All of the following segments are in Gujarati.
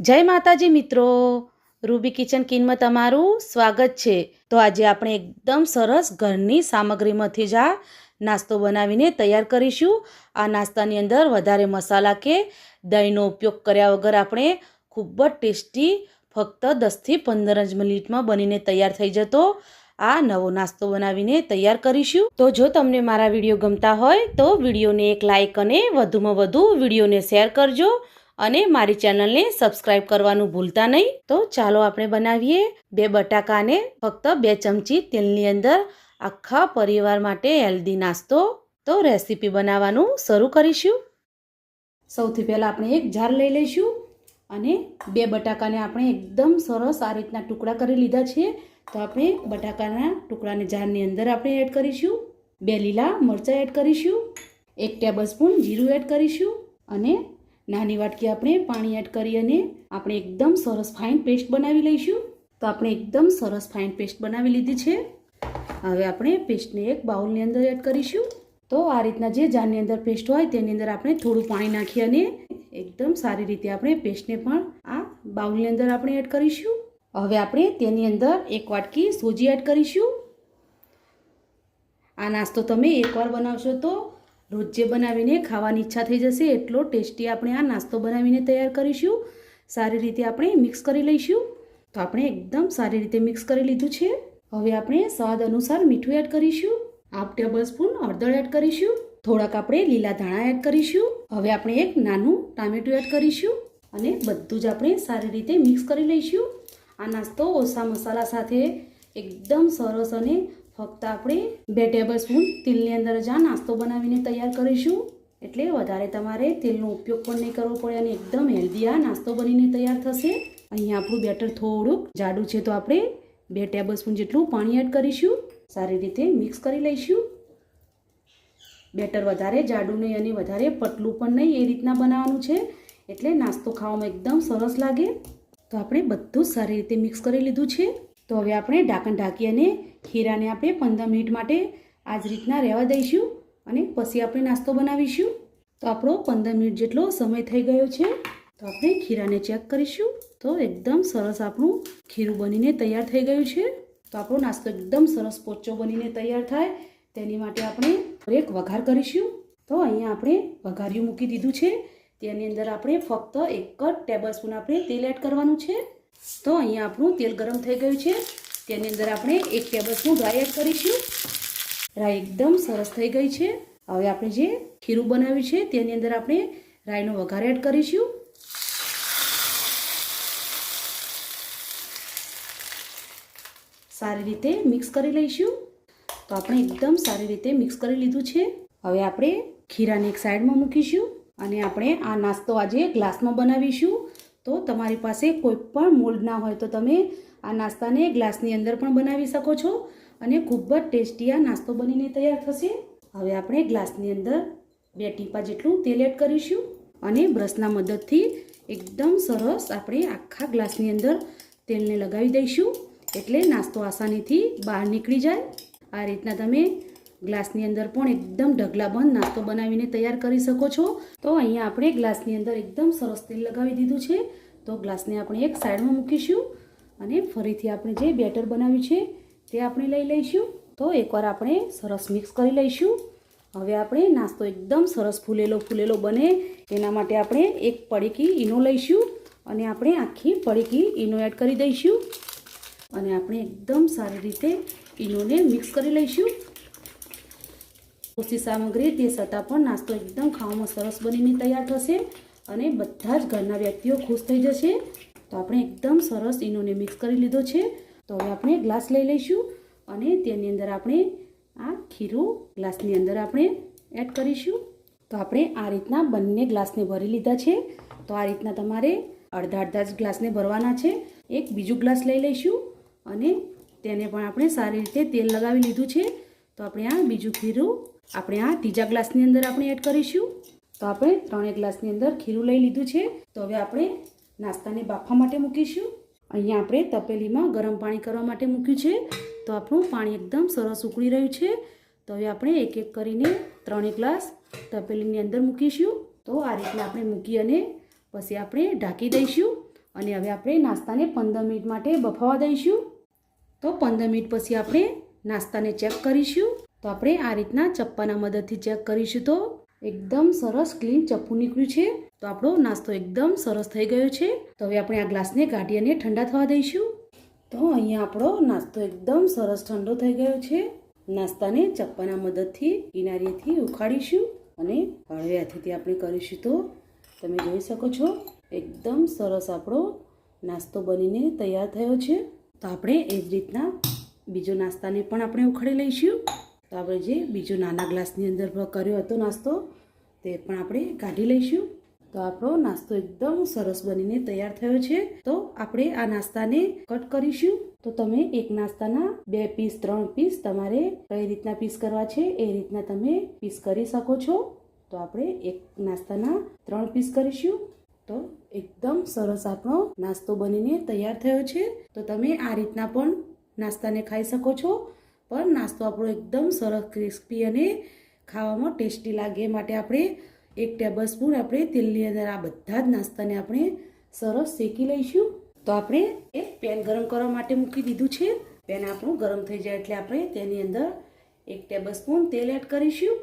જય માતાજી મિત્રો. રૂબી કિચન કિનમાં તમારું સ્વાગત છે. તો આજે આપણે એકદમ સરસ ઘરની સામગ્રીમાંથી જ આ નાસ્તો બનાવીને તૈયાર કરીશું. આ નાસ્તાની અંદર વધારે મસાલા કે દહીંનો ઉપયોગ કર્યા વગર આપણે ખૂબ જ ટેસ્ટી ફક્ત દસથી પંદર જ મિનિટમાં બનીને તૈયાર થઈ જતો આ નવો નાસ્તો બનાવીને તૈયાર કરીશું. તો જો તમને મારા વીડિયો ગમતા હોય તો વિડીયોને એક લાઇક અને વધુમાં વધુ વિડીયોને શેર કરજો. અને મારી ચેનલને સબસ્ક્રાઇબ કરવાનું ભૂલતા નહીં. તો ચાલો આપણે બનાવીએ બે બટાકાને ફક્ત બે ચમચી તેલની અંદર આખા પરિવાર માટે હેલ્ધી નાસ્તો. તો રેસીપી બનાવવાનું શરૂ કરીશું. સૌથી પહેલાં આપણે એક જાર લઈ લઈશું અને બે બટાકાને આપણે એકદમ સરસ આ રીતના ટુકડા કરી લીધા છે. તો આપણે બટાકાના ટુકડાને જારની અંદર આપણે એડ કરીશું. બે લીલા મરચાં એડ કરીશું. એક ટેબલ સ્પૂન જીરું એડ કરીશું અને નાની વાટકી આપણે પાણી એડ કરી અને આપણે એકદમ સરસ ફાઇન પેસ્ટ બનાવી લઈશું. તો આપણે એકદમ સરસ ફાઇન પેસ્ટ બનાવી લીધી છે. હવે આપણે પેસ્ટને એક બાઉલની અંદર એડ કરીશું. તો આ રીતના જે જારની અંદર પેસ્ટ હોય તેની અંદર આપણે થોડું પાણી નાખી અને એકદમ સારી રીતે આપણે પેસ્ટને પણ આ બાઉલની અંદર આપણે એડ કરીશું. હવે આપણે તેની અંદર એક વાટકી સોજી એડ કરીશું. આ નાસ્તો તમે એકવાર બનાવશો તો રોજે બનાવીને ખાવાની ઈચ્છા થઈ જશે, એટલો ટેસ્ટી આપણે આ નાસ્તો બનાવીને તૈયાર કરીશું. સારી રીતે આપણે મિક્સ કરી લઈશું. તો આપણે એકદમ સારી રીતે મિક્સ કરી લીધું છે. હવે આપણે સ્વાદ અનુસાર મીઠું એડ કરીશું. હાફ ટેબલ સ્પૂન હળદર એડ કરીશું. થોડાક આપણે લીલા ધાણા એડ કરીશું. હવે આપણે એક નાનું ટામેટું એડ કરીશું અને બધું જ આપણે સારી રીતે મિક્સ કરી લઈશું. આ નાસ્તો ઓછા મસાલા સાથે એકદમ સરસ અને ફક્ત આપણે બે ટેબલ સ્પૂન તેલની અંદર જ આ નાસ્તો બનાવીને તૈયાર કરીશું. એટલે વધારે તમારે તેલનો ઉપયોગ પણ નહીં કરવો પડે અને એકદમ હેલ્ધી આ નાસ્તો બનીને તૈયાર થશે. અહીંયા આપણું બેટર થોડુંક જાડું છે તો આપણે બે ટેબલ સ્પૂન જેટલું પાણી એડ કરીશું. સારી રીતે મિક્સ કરી લઈશું. બેટર વધારે જાડું નહીં અને વધારે પતલું પણ નહીં એ રીતના બનાવવાનું છે. એટલે નાસ્તો ખાવામાં એકદમ સરસ લાગે. તો આપણે બધું સારી રીતે મિક્સ કરી લીધું છે. તો હવે આપણે ઢાંકણ ઢાંકી અને ખીરાને આપણે પંદર મિનિટ માટે આ જ રીતના રહેવા દઈશું અને પછી આપણે નાસ્તો બનાવીશું. તો આપણો પંદર મિનિટ જેટલો સમય થઈ ગયો છે, તો આપણે ખીરાને ચેક કરીશું. તો એકદમ સરસ આપણું ખીરું બનીને તૈયાર થઈ ગયું છે. તો આપણો નાસ્તો એકદમ સરસ પોચો બનીને તૈયાર થાય. તેની માટે આપણે એક વઘાર કરીશું. તો અહીંયા આપણે વઘાર્યું મૂકી દીધું છે. તેની અંદર આપણે ફક્ત એક જ ટેબલ સ્પૂન આપણે તેલ એડ કરવાનું છે. તો અહીંયા આપણું તેલ ગરમ થઈ ગયું છે. તેની અંદર આપણે એક ટેબલસ્પૂન રાઈ એડ કરીશું. રાઈ એકદમ સરસ થઈ ગઈ છે. હવે આપણે જે ખીરું બનાવ્યું છે તેની અંદર આપણે રાઈનો વઘાર એડ કરીશું. સારી રીતે મિક્સ કરી લઈશું. તો આપણે એકદમ સારી રીતે મિક્સ કરી લીધું છે. હવે આપણે ખીરાને એક સાઈડમાં મૂકીશું અને આપણે આ નાસ્તો આજે ગ્લાસમાં બનાવીશું. તો તમારી પાસે કોઈ પણ મોલ્ડ ના હોય તો તમે આ નાસ્તાને ગ્લાસની અંદર પણ બનાવી શકો છો અને ખૂબ જ ટેસ્ટી આ નાસ્તો બનીને તૈયાર થશે. હવે આપણે ગ્લાસની અંદર બે ટીપા જેટલું તેલ એડ કરીશું અને બ્રશના મદદથી એકદમ સરસ આપણે આખા ગ્લાસની અંદર તેલને લગાવી દઈશું એટલે નાસ્તો આસાનીથી બહાર નીકળી જાય. આ રીતના તમે ગ્લાસની અંદર પણ એકદમ ઢગલાબંધ નાસ્તો બનાવીને તૈયાર કરી શકો છો. તો અહીંયા આપણે ગ્લાસની અંદર એકદમ સરસ તેલ લગાવી દીધું છે. તો ગ્લાસને આપણે એક સાઈડમાં મૂકીશું અને ફરીથી આપણે જે બેટર બનાવ્યું છે તે આપણે લઈ લઈશું. તો એકવાર આપણે સરસ મિક્સ કરી લઈશું. હવે આપણે નાસ્તો એકદમ સરસ ફૂલેલો ફૂલેલો બને એના માટે આપણે એક પડીકી ઈનો લઈશું અને આપણે આખી પડીકી ઈનો એડ કરી દઈશું. અને આપણે એકદમ સારી રીતે ઈનોને મિક્સ કરી લઈશું. ઓછી સામગ્રી તે છતાં પણ નાસ્તો એકદમ ખાવામાં સરસ બનીને તૈયાર થશે અને બધા જ ઘરના વ્યક્તિઓ ખુશ થઈ જશે. તો આપણે એકદમ સરસ ઈનોને મિક્સ કરી લીધો છે. તો હવે આપણે ગ્લાસ લઈ લઈશું અને તેની અંદર આપણે આ ખીરું ગ્લાસની અંદર આપણે એડ કરીશું. તો આપણે આ રીતના બંને ગ્લાસને ભરી લીધા છે. તો આ રીતના તમારે અડધા અડધા જ ગ્લાસને ભરવાના છે. એક બીજું ગ્લાસ લઈ લઈશું અને તેને પણ આપણે સારી રીતે તેલ લગાવી લીધું છે. તો આપણે આ બીજું ખીરું આપણે આ ત્રીજા ગ્લાસની અંદર આપણે એડ કરીશું. તો આપણે ત્રણેય ગ્લાસની અંદર ખીરું લઈ લીધું છે. તો હવે આપણે નાસ્તાને બાફવા માટે મૂકીશું. અહીંયા આપણે તપેલીમાં ગરમ પાણી કરવા માટે મૂક્યું છે. તો આપણું પાણી એકદમ સરસ ઉકળી રહ્યું છે. તો હવે આપણે એક એક કરીને ત્રણેય ગ્લાસ તપેલીની અંદર મૂકીશું. તો આ રીતે આપણે મૂકી અને પછી આપણે ઢાંકી દઈશું. અને હવે આપણે નાસ્તાને પંદર મિનિટ માટે બફાવા દઈશું. તો પંદર મિનિટ પછી આપણે નાસ્તાને ચેક કરીશું. તો આપણે આ રીતના ચપ્પાના મદદથી ચેક કરીશું તો એકદમ સરસ ક્લીન ચપ્પુ નીકળ્યું છે. તો આપણો નાસ્તો એકદમ સરસ થઈ ગયો છે. તો હવે આપણે આ ગ્લાસને કાઢી અને ઠંડા થવા દઈશું. તો અહીંયા આપણો નાસ્તો એકદમ સરસ ઠંડો થઈ ગયો છે. નાસ્તાને ચપ્પાના મદદથી, કિનારીએથી ઉખાડીશું અને હળવે હાથેથી આપણે કરીશું તો તમે જોઈ શકો છો, એકદમ સરસ આપણો નાસ્તો બનીને તૈયાર થયો છે. તો આપણે એ જ રીતના બીજો નાસ્તાને પણ આપણે ઉખાડી લઈશું. તો આપણે જે બીજો નાના ગ્લાસની અંદર કર્યો હતો નાસ્તો, તે પણ આપણે કાઢી લઈશું. તો આપણો નાસ્તો એકદમ સરસ બનીને તૈયાર થયો છે. તો આપણે આ નાસ્તાને કટ કરીશું. તો તમે એક નાસ્તાના બે પીસ, ત્રણ પીસ તમારે કઈ રીતના પીસ કરવા છે એ રીતના તમે પીસ કરી શકો છો. તો આપણે એક નાસ્તાના ત્રણ પીસ કરીશું. તો એકદમ સરસ આપણો નાસ્તો બનીને તૈયાર થયો છે. તો તમે આ રીતના પણ નાસ્તાને ખાઈ શકો છો. પણ નાસ્તો આપણો એકદમ સરસ ક્રિસ્પી અને ખાવામાં ટેસ્ટી લાગે. એ માટે આપણે એક ટેબલ સ્પૂન આપણે તેલની અંદર આ બધા જ નાસ્તાને આપણે સરસ શેકી લઈશું. તો આપણે એક પેન ગરમ કરવા માટે મૂકી દીધું છે. પેન આપણું ગરમ થઈ જાય એટલે આપણે તેની અંદર એક ટેબલ સ્પૂન તેલ એડ કરીશું.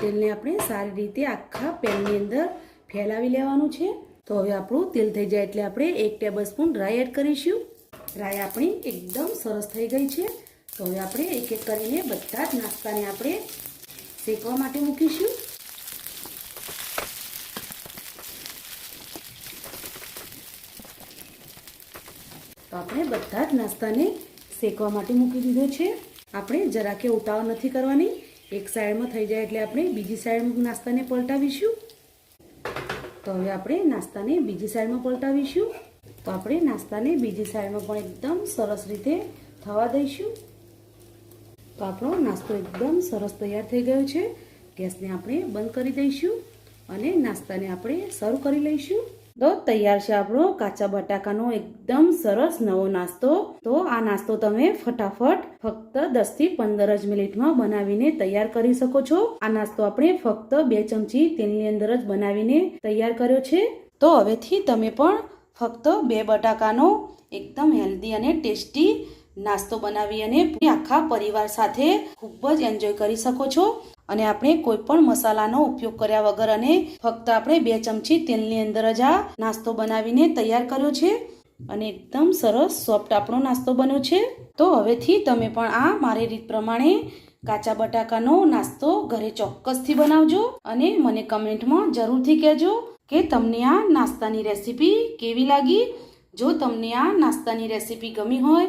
તેલને આપણે સારી રીતે આખા પેનની અંદર ફેલાવી લેવાનું છે. તો હવે આપણું તેલ થઈ જાય એટલે આપણે એક ટેબલ સ્પૂન રાઈ એડ કરીશું. રાઈ આપણી એકદમ સરસ થઈ ગઈ છે. તો હવે આપણે એક એક કરીને બધા જ નાસ્તાને આપણે શેકવા માટે મૂકીશું. તો આપણે બધા જ નાસ્તાને શેકવા માટે મૂકી દીધો છે. આપણે જરા કે ઉતાવળ નથી કરવાની. એક સાઈડમાં થઈ જાય એટલે આપણે બીજી સાઈડ નાસ્તાને પલટાવીશું. તો હવે આપણે નાસ્તાને બીજી સાઈડમાં પલટાવીશું. તો આપણે નાસ્તાને બીજી સાઈડમાં પણ એકદમ સરસ રીતે થવા દઈશું. તો આપણો નાસ્તો એકદમ સરસ તૈયાર થઈ ગયો છે. ગેસને આપણે બંધ કરી દઈશું અને નાસ્તાને આપણે સર્વ કરી લઈશું. તો તૈયાર છે આપણો કાચા બટાકાનો એકદમ સરસ નવો નાસ્તો. તો આ નાસ્તો તમે ફટાફટ ફક્ત દસથી પંદર જ મિનિટમાં બનાવીને તૈયાર કરી શકો છો. આ નાસ્તો આપણે ફક્ત બે ચમચી તેલની અંદર જ બનાવીને તૈયાર કર્યો છે. તો હવેથી તમે પણ ફક્ત બે બટાકાનો એકદમ હેલ્ધી અને ટેસ્ટી નાસ્તો બનાવી અને આખા પરિવાર સાથે ખૂબ જ એન્જોય કરી શકો છો. અને આપણે કોઈ પણ મસાલાનો ઉપયોગ કર્યા વગર અને ફક્ત આપણે બે ચમચી તેલની અંદર જ આ નાસ્તો બનાવીને તૈયાર કર્યો છે. અને એકદમ સરસ સોફ્ટ આપણો નાસ્તો બન્યો છે. તો હવેથી તમે પણ આ મારી રીત પ્રમાણે કાચા બટાકાનો નાસ્તો ઘરે ચોક્કસથી બનાવજો. અને મને કમેન્ટમાં જરૂરથી કહેજો કે તમને આ નાસ્તાની રેસીપી કેવી લાગી? જો તમને આ નાસ્તાની રેસીપી ગમી હોય